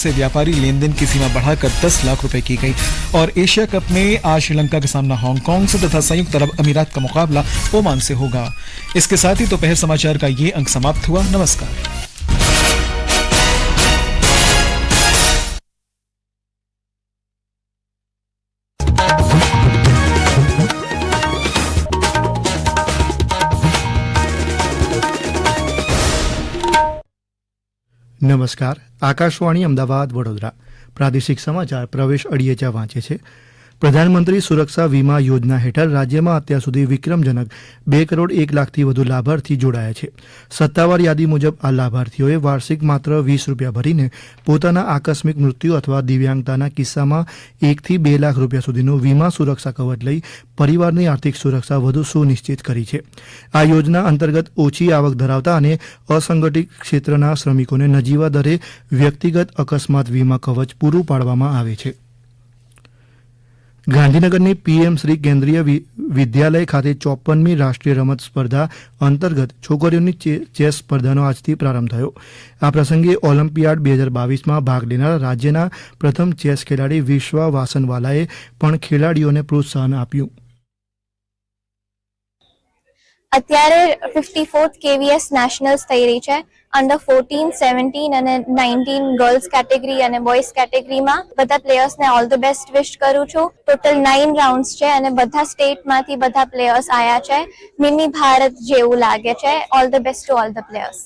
से व्यापारी लेन देन की सीमा बढ़ाकर 10 लाख रुपए की गई। और एशिया कप में आज श्रीलंका का सामना हांगकांग से तथा संयुक्त अरब अमीरात का मुकाबला ओमान से होगा। इसके साथ ही दोपहर तो समाचार का ये अंक समाप्त हुआ। नमस्कार। નમસ્કાર. આકાશવાણી અમદાવાદ વડોદરા. પ્રાદેશિક સમાચાર પ્રવેશ અડિયેચા વાંચે છે. પ્રધાનમંત્રી સુરક્ષા વીમા યોજના હેઠળ રાજ્યમાં અત્યાર સુધી વિક્રમજનક બે કરોડ એક લાખથી વધુ લાભાર્થી જોડાયા છે. સત્તાવાર યાદી મુજબ આ લાભાર્થીઓએ વાર્ષિક માત્ર વીસ રૂપિયા ભરીને પોતાના આકસ્મિક મૃત્યુ અથવા દિવ્યાંગતાના કિસ્સામાં એકથી બે લાખ રૂપિયા સુધીનું વીમા સુરક્ષા કવચ લઈ પરિવારની આર્થિક સુરક્ષા વધુ સુનિશ્ચિત કરી છે. આ યોજના અંતર્ગત ઓછી આવક ધરાવતા અને અસંગઠિત ક્ષેત્રના શ્રમિકોને નજીવા દરે વ્યક્તિગત અકસ્માત વીમા કવચ પૂરું પાડવામાં આવે છે. ગાંધીનગરની પીએમ શ્રી કેન્દ્રીય વિદ્યાલય ખાતે ચોપનમી રાષ્ટ્રીય રમત સ્પર્ધા અંતર્ગત છોકરીઓની ચેસ સ્પર્ધાનો આજથી પ્રારંભ થયો. આ પ્રસંગે ઓલિમ્પિયાડ બે હજાર બાવીસમાં ભાગ લેનાર રાજ્યના પ્રથમ ચેસ ખેલાડી વિશ્વા વાસનવાલાએ પણ ખેલાડીઓને પ્રોત્સાહન આપ્યું. અત્યારે ફિફ્ટી ફોર્થ કેવીએસ નેશનલ્સ થઈ રહી છે. અંડર ફોર્ટીન સેવન્ટીન અને નાઇન્ટીન ગર્લ્સ કેટેગરી અને બોયઝ કેટેગરીમાં બધા પ્લેયર્સને ઓલ ધ બેસ્ટ વિશ કરું છું. ટોટલ નાઇન રાઉન્ડ્સ છે અને બધા સ્ટેટમાંથી બધા પ્લેયર્સ આયા છે. મિની ભારત જેવું લાગે છે. All the best to all the players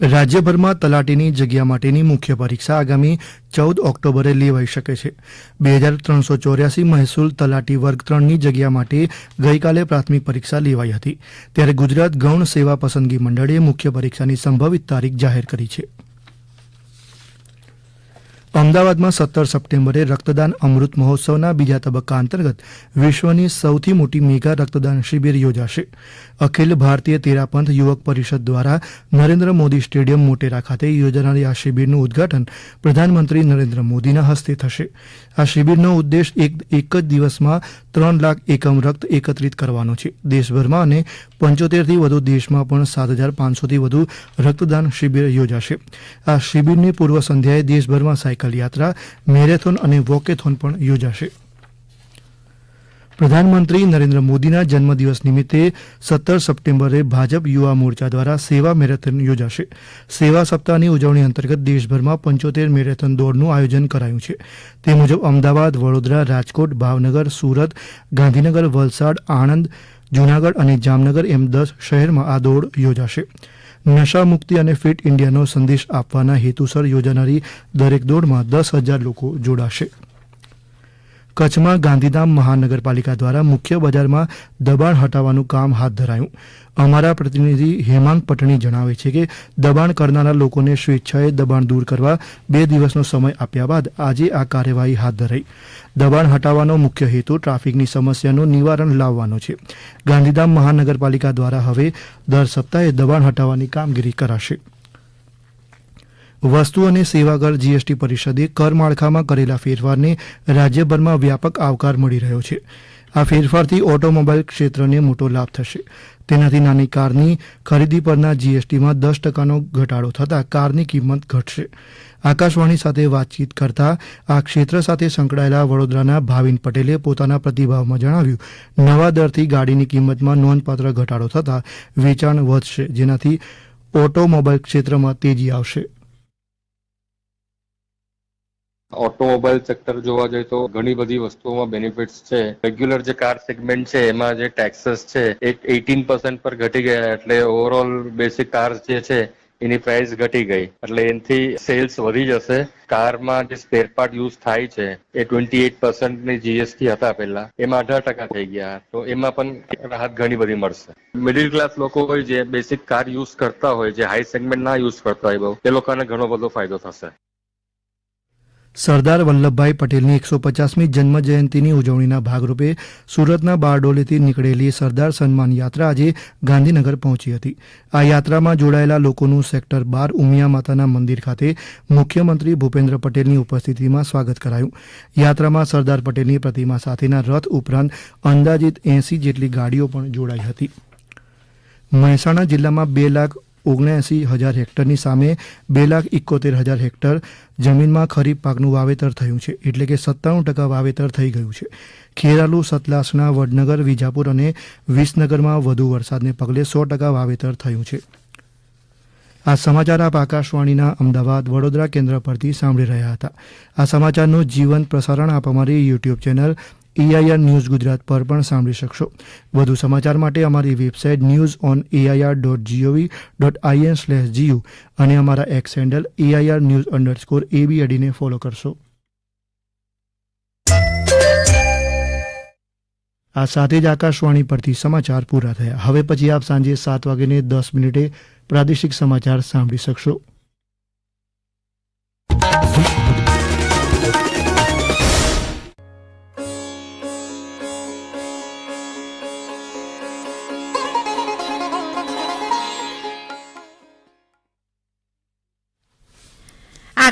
રાજ્યભરમાં તલાટીની જગ્યા માટેની મુખ્ય પરીક્ષા આગામી ચૌદ ઓક્ટોબરે લેવાઈ શકે છે. બે હજાર ત્રણસો ચોર્યાસી મહેસૂલ તલાટી વર્ગ ત્રણની જગ્યા માટે ગઈકાલે પ્રાથમિક પરીક્ષા લેવાઈ હતી. ત્યારે ગુજરાત ગૌણ સેવા પસંદગી મંડળે મુખ્ય પરીક્ષાની સંભવિત તારીખ જાહેર કરી છે. અમદાવાદમાં સત્તર સપ્ટેમ્બરે રક્તદાન અમૃત મહોત્સવના બીજા તબક્કા અંતર્ગત વિશ્વની સૌથી મોટી મેગા રક્તદાન શિબિર યોજાશે. અખિલ ભારતીય તેરાપંથ યુવક પરિષદ દ્વારા નરેન્દ્ર મોદી સ્ટેડિયમ મોટેરા ખાતે યોજાનારી આ શિબિરનું ઉદ્ઘાટન પ્રધાનમંત્રી નરેન્દ્ર મોદીના હસ્તે થશે. આ શિબિરનો ઉદ્દેશ એક એક જ દિવસમાં ત્રણ લાખ એકમ રક્ત એકત્રિત કરવાનો છે. દેશભરમાં અને પંચોતેરથી વધુ દેશમાં પણ સાત હજાર પાંચસોથી વધુ રક્તદાન શિબિર યોજાશે. આ શિબિરની પૂર્વ સંધ્યાએ દેશભરમાં સાયકલ યાત્રા મેરેથોન અને વોકેથોન પણ યોજાશે. પ્રધાનમંત્રી નરેન્દ્ર મોદીના જન્મદિવસ નિમિત્તે સત્તર સપ્ટેમ્બરે ભાજપ યુવા મોરચા દ્વારા સેવા મેરેથોન યોજાશે. સેવા સપ્તાહની ઉજવણી અંતર્ગત દેશભરમાં પંચોતેર મેરેથોન દોડનું આયોજન કરાયું છે. તે મુજબ અમદાવાદ, વડોદરા, રાજકોટ, ભાવનગર, સુરત, ગાંધીનગર, વલસાડ, આણંદ, જૂનાગઢ અને જામનગર એમ દસ શહેરમાં આ દોડ યોજાશે. નશા મુક્તિ અને ફિટ ઇન્ડિયાનો સંદેશ આપવાના હેતુસર યોજાનારી દરેક દોડમાં દસ હજાર લોકો જોડાશે. કચ્છમાં ગાંધીધામ મહાનગરપાલિકા દ્વારા મુખ્ય બજારમાં દબાણ હટાવવાનું કામ હાથ ધરાયું. અમારા પ્રતિનિધિ હેમાંગ પટણી જણાવે છે કે દબાણ કરનારા લોકોને સ્વેચ્છાએ દબાણ દૂર કરવા બે દિવસનો સમય આપ્યા બાદ આજે આ કાર્યવાહી હાથ ધરાઈ. દબાણ હટાવવાનો મુખ્ય હેતુ ટ્રાફિકની સમસ્યાનું નિવારણ લાવવાનો છે. ગાંધીધામ મહાનગરપાલિકા દ્વારા હવે દર સપ્તાહે દબાણ હટાવવાની કામગીરી કરાશે. વસ્તુ અને સેવા કર જીએસટી પરિષદે કર માળખામાં કરેલા ફેરફારને રાજ્યભરમાં વ્યાપક આવકાર મળી રહ્યો છે. આ ફેરફારથી ઓટોમોબાઈલ ક્ષેત્રને મોટો લાભ થશે. તેનાથી નાની કારની ખરીદી પરના જીએસટીમાં દસ ટકાનો ઘટાડો થતાં કારની કિંમત ઘટશે. આકાશવાણી સાથે વાતચીત કરતા આ ક્ષેત્ર સાથે સંકળાયેલા વડોદરાના ભાવિન પટેલે પોતાના પ્રતિભાવમાં જણાવ્યું, નવા દરથી ગાડીની કિંમતમાં નોંધપાત્ર ઘટાડો થતાં વેચાણ વધશે, જેનાથી ઓટોમોબાઈલ ક્ષેત્રમાં તેજી આવશે. ઓટોમોબાઈલ સેક્ટર જોવા જઈએ તો ઘણી બધી વસ્તુઓમાં બેનિફિટ્સ છે. રેગ્યુલર જે કાર સેગમેન્ટ છે, એમાં જે ટેક્સસ છે, એ એટીન પર્સન્ટ પર ઘટી ગયા. એટલે ઓવરઓલ બેસિક કાર જે છે, એની પ્રાઇસ ઘટી ગઈ. એટલે એનાથી સેલ્સ વધી જશે. કારમાં જે સ્પેર પાર્ટ યુઝ થાય છે, એ ટ્વેન્ટી એટ પર્સન્ટની જીએસટી હતા પહેલા. એમાં અઢાર ટકા થઈ ગયા. તો એમાં પણ રાહત ઘણી બધી મળશે. મિડિલ ક્લાસ લોકો હોય જે બેસિક કાર યુઝ કરતા હોય, જે હાઈ સેગમેન્ટ ના યુઝ કરતા હોય બહુ, એ લોકોને ઘણો બધો ફાયદો થશે. સરદાર વલ્લભભાઈ પટેલની એકસો પચાસમી જન્મ જયંતિની ઉજવણીના ભાગરૂપે સુરતના બારડોલીથી નીકળેલી સરદાર સન્માન યાત્રા આજે ગાંધીનગર પહોંચી હતી. આ યાત્રામાં જોડાયેલા લોકોનું સેક્ટર બાર ઉમિયા માતાના મંદિર ખાતે મુખ્યમંત્રી ભૂપેન્દ્ર પટેલની ઉપસ્થિતિમાં સ્વાગત કરાયું. યાત્રામાં સરદાર પટેલની પ્રતિમા સાથેના રથ ઉપરાંત અંદાજિત એંસી જેટલી ગાડીઓ પણ જોડાઈ હતી. મહેસાણા જિલ્લામાં બે લાખ ઓગણએંસી હજાર હેક્ટરની સામે બે લાખ ઇકોતેર હજાર હેક્ટર જમીનમાં ખરીફ પાકનું વાવેતર થયું છે. એટલે કે સત્તાણું ટકા વાવેતર થઈ ગયું છે. ખેરાલુ સતલાસણા વડનગર, વિજાપુર અને વિસનગરમાં વધુ વરસાદને પગલે સો ટકા વાવેતર થયું છે. આ સમાચાર આપ આકાશવાણીના અમદાવાદ વડોદરા કેન્દ્ર પરથી સાંભળી રહ્યા હતા. આ સમાચારનું જીવંત પ્રસારણ આપ અમારી YouTube channel AIR news Gujarat પર પણ સાંભળી શકશો. વધુ સમાચાર માટે અમારી website news on AIR dot GOV dot IN slash GU અને અમારા X handle AIR news underscore AB અડીને ફોલો કરશો. આ સાથે જ આકાશવાણી પરથી સમાચાર પૂરા થયા. હવે પછી આપ સાંજે સાત વાગ્યે દસ મિનિટે પ્રાદેશિક સમાચાર સાંભળી શકશો.